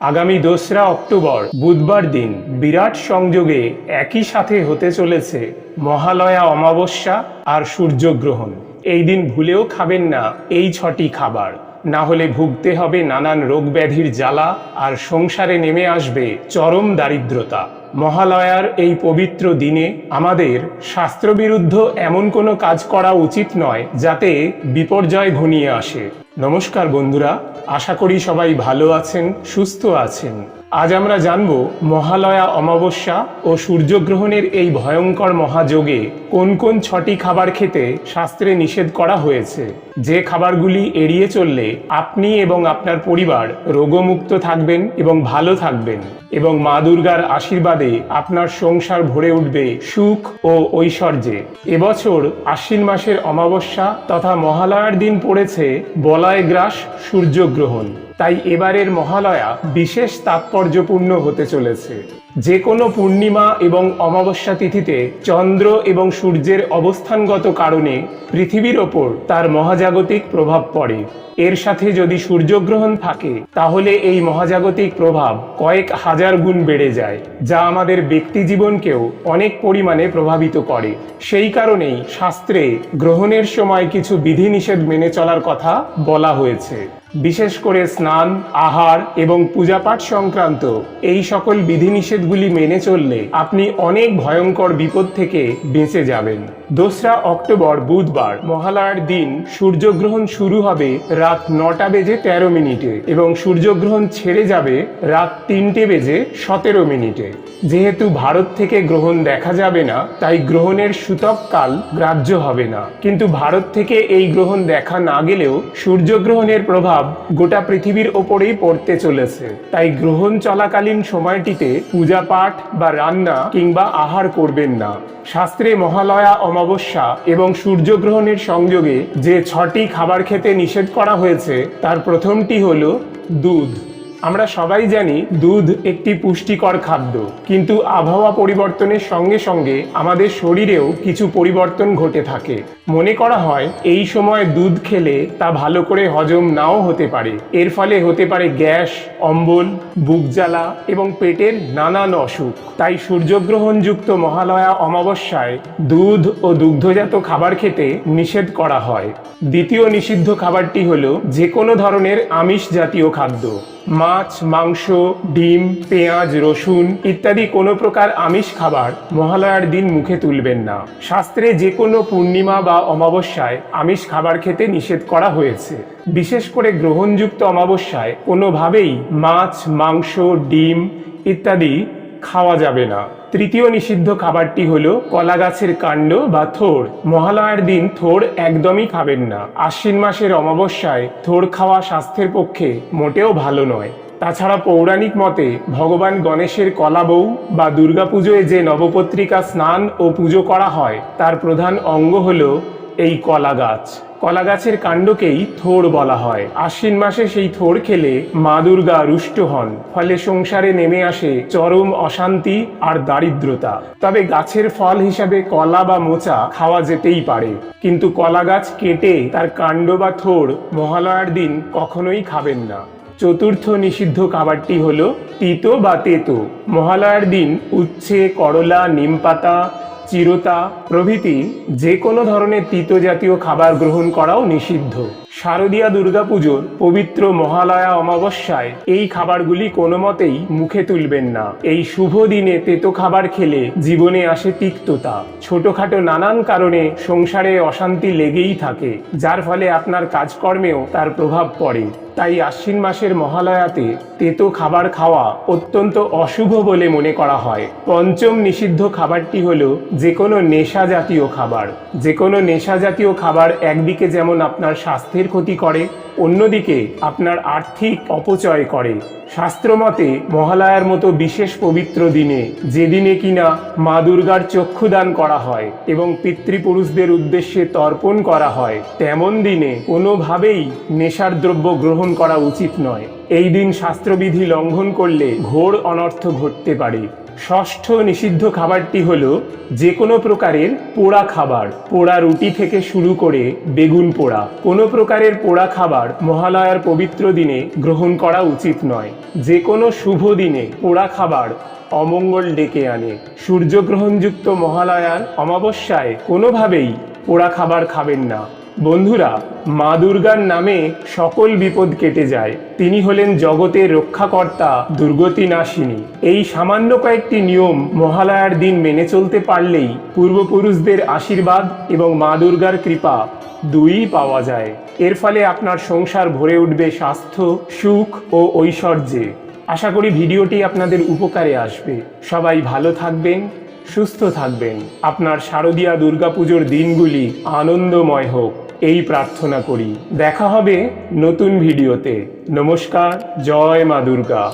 আগামী দোসরা অক্টোবর, বুধবার দিন বিরাট সংযোগে একই সাথে হতে চলেছে মহালয়া অমাবস্যা আর সূর্যগ্রহণ। এই দিন ভুলেও খাবেন না এই ছটি খাবার। না হলে ভুগতে হবে নানান রোগ ব্যাধির জ্বালা, আর সংসারে নেমে আসবে চরম দারিদ্রতা। মহালয়ার এই পবিত্র দিনে আমাদের শাস্ত্রবিরুদ্ধ এমন কোনো কাজ করা উচিত নয়, যাতে বিপর্যয় ঘনিয়ে আসে। নমস্কার বন্ধুরা, আশা করি সবাই ভালো আছেন, সুস্থ আছেন। আজ আমরা জানব মহালয়া অমাবস্যা ও সূর্যগ্রহণের এই ভয়ঙ্কর মহাযোগে কোন কোন ছটি খাবার খেতে শাস্ত্রে নিষেধ করা হয়েছে। যে খাবারগুলি এড়িয়ে চললে আপনি এবং আপনার পরিবার রোগমুক্ত থাকবেন এবং ভালো থাকবেন এবং মা দুর্গার আশীর্বাদে আপনার সংসার ভরে উঠবে সুখ ও ঐশ্বর্যে। এবছর আশ্বিন মাসের অমাবস্যা তথা মহালয়ার দিন পড়েছে বলয় গ্রাস সূর্যগ্রহণ। তাই এবারের মহালয়া বিশেষ তাৎপর্যপূর্ণ হতে চলেছে। যে কোনো পূর্ণিমা এবং অমাবস্যা তিথিতে চন্দ্র এবং সূর্যের অবস্থানগত কারণে পৃথিবীর ওপর তার মহাজাগতিক প্রভাব পড়ে। এর সাথে যদি সূর্যগ্রহণ থাকে, তাহলে এই মহাজাগতিক প্রভাব কয়েক হাজার গুণ বেড়ে যায়, যা আমাদের ব্যক্তি জীবনকেও অনেক পরিমাণে প্রভাবিত করে। সেই কারণেই শাস্ত্রে গ্রহণের সময় কিছু বিধিনিষেধ মেনে চলার কথা বলা হয়েছে। বিশেষ করে স্নান, আহার এবং পূজাপাঠ সংক্রান্ত এই সকল বিধিনিষেধগুলি মেনে চললে আপনি অনেক ভয়ঙ্কর বিপদ থেকে বেঁচে যাবেন। দোসরা অক্টোবর বুধবার, মহালয়ার দিন সূর্যগ্রহণ শুরু হবে রাত নটা বেজে তেরো মিনিটে এবং সূর্যগ্রহণ ছেড়ে যাবে রাত তিনটে বেজে সতেরো মিনিটে। যেহেতু ভারত থেকে গ্রহণ দেখা যাবে না, তাই গ্রহণের সূতক কাল গ্রাহ্য হবে না। কিন্তু ভারত থেকে এই গ্রহণ দেখা না গেলেও সূর্যগ্রহণের প্রভাব গোটা পৃথিবীর ওপরেই পড়তে চলেছে। তাই গ্রহণ চলাকালীন সময়টিতে পূজা পাঠ বা রান্না কিংবা আহার করবেন না। শাস্ত্রে মহালয়া অমাবস্যা এবং সূর্যগ্রহণের সংযোগে যে ছটি খাবার খেতে নিষেধ করা হয়েছে, তার প্রথমটি হল দুধ। আমরা সবাই জানি দুধ একটি পুষ্টিকর খাদ্য, কিন্তু আবহাওয়া পরিবর্তনের সঙ্গে সঙ্গে আমাদের শরীরেও কিছু পরিবর্তন ঘটে থাকে। মনে করা হয়, এই সময় দুধ খেলে তা ভালো করে হজম নাও হতে পারে। এর ফলে হতে পারে গ্যাস, অম্বল, বুক জ্বালা এবং পেটের নানান অসুখ। তাই সূর্যগ্রহণযুক্ত মহালয়া অমাবস্যায় দুধ ও দুগ্ধজাত খাবার খেতে নিষেধ করা হয়। দ্বিতীয় নিষিদ্ধ খাবারটি হলো যে কোনো ধরনের আমিষ জাতীয় খাদ্য। মাছ, মাংস, ডিম, পেঁয়াজ, রসুন ইত্যাদি কোনো প্রকার আমিষ খাবার মহালয়ার দিন মুখে তুলবেন না। শাস্ত্রে যে কোনো পূর্ণিমা বা অমাবস্যায় আমিষ খাবার খেতে নিষেধ করা হয়েছে। বিশেষ করে গ্রহণযুক্ত অমাবস্যায় কোনোভাবেই মাছ, মাংস, ডিম ইত্যাদি খাওয়া যাবে না। তৃতীয় নিষিদ্ধ খাবারটি হলো কলা গাছের কাণ্ড বা থোড়। মহালয়ার দিন থোড় একদমই খাবেন না। আশ্বিন মাসের অমাবস্যায় থোড় খাওয়া স্বাস্থ্যের পক্ষে মোটেও ভালো নয়। তাছাড়া পৌরাণিক মতে ভগবান গণেশের কলা বউ বা দুর্গাপুজোয় যে নবপত্রিকা স্নান ও পুজো করা হয়, তার প্রধান অঙ্গ হল এই কলা গাছ কলা গাছের কাণ্ডকেই থোর বলা হয়। আশ্বিন মাসে সেই থোর খেলে মা দুর্গা রুষ্ট হন। ফলে সংসারে নেমে আসে চরম অশান্তি আর দারিদ্রতা। তবে গাছের ফল হিসাবে কলা বা মোচা খাওয়া যেতেই পারে। কিন্তু কলা গাছ কেটে তার কাণ্ড বা থোর মহালয়ার দিন কখনোই খাবেন না। চতুর্থ নিষিদ্ধ খাবারটি হলো তিতো বা তেতো। মহালয়ার দিন উচ্ছে, করলা, নিমপাতা চিরতা প্রভৃতি যে কোনো ধরনের তিতো জাতীয় খাবার গ্রহণ করাও নিষিদ্ধ। শারদীয়া দুর্গাপুজোর পবিত্র মহালয়া অমাবস্যায় এই খাবারগুলি কোনো মতেই মুখে তুলবেন না। এই শুভ দিনে তেতো খাবার খেলে জীবনে আসে তিক্ততা। ছোটখাটো নানান কারণে সংসারে অশান্তি লেগেই থাকে, যার ফলে আপনার কাজকর্মেও তার প্রভাব পড়ে। তাই আশ্বিন মাসের মহালয়াতে তেতো খাবার খাওয়া অত্যন্ত অশুভ বলে মনে করা হয়। পঞ্চম নিষিদ্ধ খাবারটি হলো যে কোনো নেশা জাতীয় খাবার। যে কোনো নেশা জাতীয় খাবার একদিকে যেমন আপনার স্বাস্থ্যের ক্ষতি করে, অন্যদিকে আপনার আর্থিক অপচয় করে। শাস্ত্রমতে, মহালয়ার মতো বিশেষ পবিত্র দিনে যেদিনে কিনা মা দুর্গার চক্ষুদান করা হয় এবং পিতৃপুরুষদের উদ্দেশ্যে তর্পণ করা হয়, তেমন দিনে কোনোভাবেই নেশার দ্রব্য গ্রহণ করা উচিত নয়। এই দিন শাস্ত্রবিধি লঙ্ঘন করলে ঘোর অনর্থ ঘটতে পারে। ষষ্ঠ নিষিদ্ধ খাবারটি হল যে কোনো প্রকারের পোড়া খাবার, পোড়া রুটি থেকে শুরু করে বেগুন পোড়া। কোনো প্রকারের পোড়া খাবার মহালয়ার পবিত্র দিনে গ্রহণ করা উচিত নয়। যে কোনো শুভ দিনে পোড়া খাবার অমঙ্গল ডেকে আনে। সূর্যগ্রহণযুক্ত মহালয়ার অমাবস্যায় কোনোভাবেই পোড়া খাবার খাবেন না। বন্ধুরা, মা দুর্গার নামে সকল বিপদ কেটে যায়। তিনি হলেন জগতের রক্ষাকর্তা দুর্গতি নাশিনী এই সামান্য কয়েকটি নিয়ম মহালয়ার দিন মেনে চলতে পারলেই পূর্বপুরুষদের আশীর্বাদ এবং মা দুর্গার কৃপা দুইই পাওয়া যায়। এর ফলে আপনার সংসার ভরে উঠবে স্বাস্থ্য, সুখ ও ঐশ্বর্যে। আশা করি ভিডিওটি আপনাদের উপকারে আসবে। সবাই ভালো থাকবেন। সুস্থ থাকবেন। আপনার শারদীয়া দুর্গাপুজোর দিনগুলি আনন্দময় হোক। এই প্রার্থনা করি। দেখা হবে নতুন ভিডিওতে। নমস্কার, জয় মা দুর্গা।